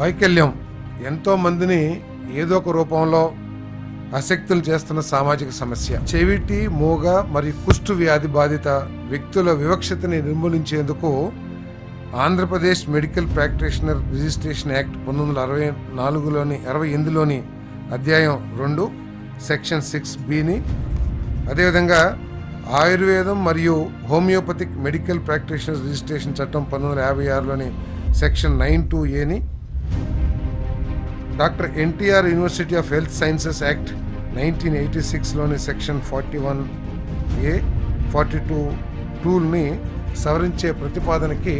వైకల్యం. ఎంతో మందిని ఏదో ఒక రూపంలో అసక్తులు చేస్తున్న సామాజిక సమస్య. చెవిటి మూగ మరియు కుష్టు వ్యాధి బాధిత వ్యక్తుల వివక్షతని నిర్మూలించేందుకు Andhra Pradesh medical practitioner registration act పంతొమ్మిది వందల అరవై నాలుగులోని అరవై ఎనిమిదిలోని అధ్యాయం రెండు సెక్షన్ సిక్స్ బిని అదేవిధంగా ఆయుర్వేదం మరియు హోమియోపతిక్ మెడికల్ ప్రాక్టీషనర్ రిజిస్ట్రేషన్ చట్టం పంతొమ్మిది వందల యాభై ఆరులోని సెక్షన్ నైన్ టూ ఏని doctor NTR university of health sciences act nineteen eighty సిక్స్లోని section forty one A forty two టూల్ని సవరించే ప్రతిపాదనకి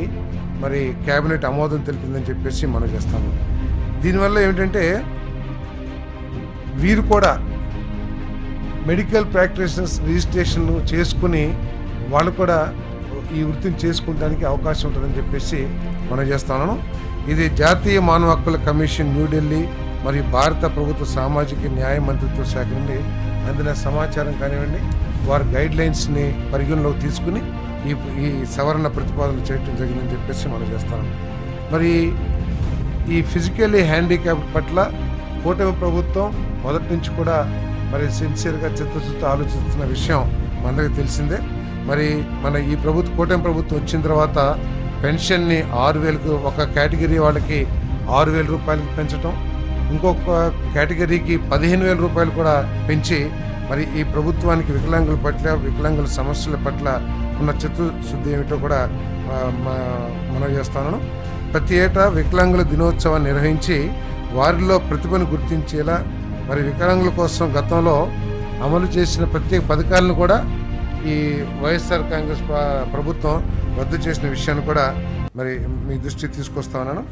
మరి కేబినెట్ ఆమోదం తెలిపిందని చెప్పేసి మనం చేస్తాము. దీనివల్ల ఏమిటంటే వీరు కూడా మెడికల్ ప్రాక్టీషనర్స్ రిజిస్ట్రేషన్ చేసుకుని వాళ్ళు కూడా ఈ వృత్తిని చేసుకోవడానికి అవకాశం ఉంటుందని చెప్పేసి మనం చేస్తున్నాను ఇది జాతీయ మానవ హక్కుల కమిషన్ న్యూఢిల్లీ మరియు భారత ప్రభుత్వ సామాజిక న్యాయ మంత్రిత్వ శాఖ నుండి అందిన సమాచారం కానివ్వండి వారి గైడ్ లైన్స్ని పరిగణలోకి తీసుకుని ఈ ఈ సవరణ ప్రతిపాదన చేయడం జరిగిందని చెప్పేసి మనం చేస్తాం మరి ఈ ఫిజికల్లీ హ్యాండిక్యాప్ పట్ల కూటమి ప్రభుత్వం మొదటి నుంచి కూడా మరి సిన్సియర్గా చిత్తశుద్ధి ఆలోచిస్తున్న విషయం మనందరికీ తెలిసిందే. మరి మన ఈ ప్రభుత్వ కూటమి ప్రభుత్వం వచ్చిన తర్వాత పెన్షన్ని ఆరు వేలకు ఒక కేటగిరీ వాళ్ళకి ఆరు వేల రూపాయలకి పెంచడం ఇంకొక కేటగిరీకి పదిహేను వేల రూపాయలు కూడా పెంచి మరి ఈ ప్రభుత్వానికి వికలాంగుల పట్ల వికలాంగుల సమస్యల పట్ల ఉన్న చిత్తశుద్ధి ఏమిటో కూడా మనం చేస్తాను. ప్రతి ఏటా వికలాంగుల దినోత్సవాన్ని నిర్వహించి వారిలో ప్రతిభను గుర్తించేలా మరి వికలాంగుల కోసం గతంలో అమలు చేసిన ప్రత్యేక పథకాలను కూడా ఈ వైఎస్ఆర్ కాంగ్రెస్ ప్రభుత్వం రద్దు చేసిన విషయాన్ని కూడా మరి మీ దృష్టికి తీసుకొస్తా ఉన్నాను.